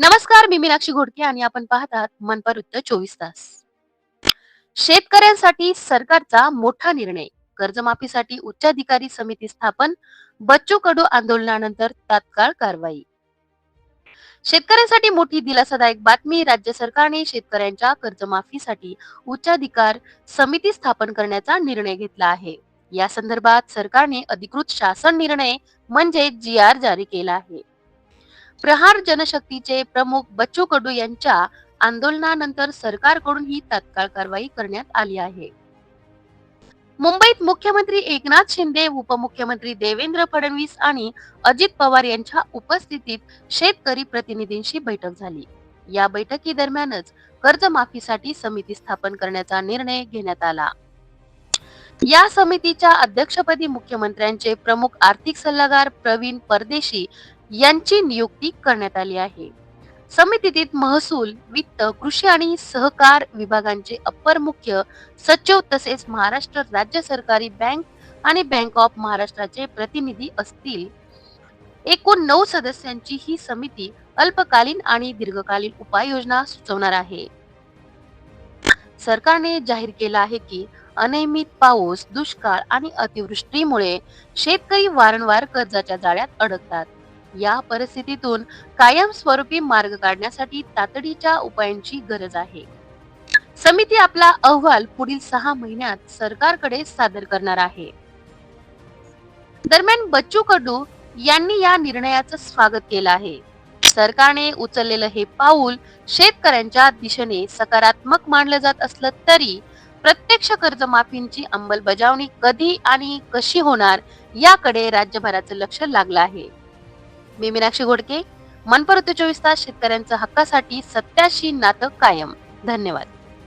नमस्कार मी मीनाक्षी घोडके आणि आपण पाहत आहात मनपा वृत्त चोवीस तास. शेतकऱ्यांसाठी सरकारचा मोठा निर्णय. कर्जमाफीसाठी उच्चाधिकारी समिती स्थापन बच्चू कडू आंदोलनानंतर तात्काळ कारवाई. शेतकऱ्यांसाठी मोठी दिलासादायक बातमी राज्य सरकारने शेतकऱ्यांच्या कर्जमाफीसाठी उच्चाधिकार समिती स्थापन करण्याचा निर्णय घेतला आहे. या संदर्भात सरकारने अधिकृत शासन निर्णय म्हणजे जी आर जारी केला आहे. प्रहार जनशक्तीचे प्रमुख बच्चू कडू यांच्या आंदोलनानंतर सरकारकडून ही तात्काळ कारवाई करण्यात आली आहे. मुंबईत मुख्यमंत्री एकनाथ शिंदे उपमुख्यमंत्री देवेंद्र फडणवीस आणि अजित पवार यांच्या उपस्थितीत शेतकरी प्रतिनिधींशी बैठक झाली. या बैठकी दरम्यानच कर्जमाफीसाठी समिती स्थापन करण्याचा निर्णय घेण्यात आला. या समितीच्या अध्यक्षपदी मुख्यमंत्र्यांचे प्रमुख आर्थिक सल्लागार प्रवीण परदेशी यांची नियुक्ती करण्यात आली आहे. समितीतील महसूल वित्त कृषी आणि सहकार विभागांचे अपर मुख्य सचिव तसेच महाराष्ट्र राज्य सरकारी बँक आणि बँक ऑफ महाराष्ट्राचे प्रतिनिधी असतील. एकूण नऊ सदस्यांची ही समिती अल्पकालीन आणि दीर्घकालीन उपाययोजना सुचवणार आहे. सरकारने जाहीर केलं आहे की अनियमित पाऊस दुष्काळ आणि अतिवृष्टीमुळे शेतकरी वारंवार कर्जाच्या जाळ्यात अडकतात. या परिस्थितीतून कायमस्वरूपी मार्ग काढण्यासाठी तातडीच्या उपायांची गरज आहे. समिती आपला अहवाल पुढील सहा महिन्यात सरकारकडे सादर करणार आहे. दरम्यान बच्चू कडू यांनी या निर्णयाचं स्वागत केलं आहे. सरकारने उचललेलं हे पाऊल शेतकऱ्यांच्या दिशेने सकारात्मक मानलं जात असलं तरी प्रत्यक्ष कर्जमाफींची अंमलबजावणी कधी आणि कशी होणार याकडे राज्यभराचं लक्ष लागलं आहे. मी मीनाक्षी घोडके. मनपरत चोवीस तास शेतकऱ्यांच्या हक्कासाठी सत्याशी नातं कायम. धन्यवाद.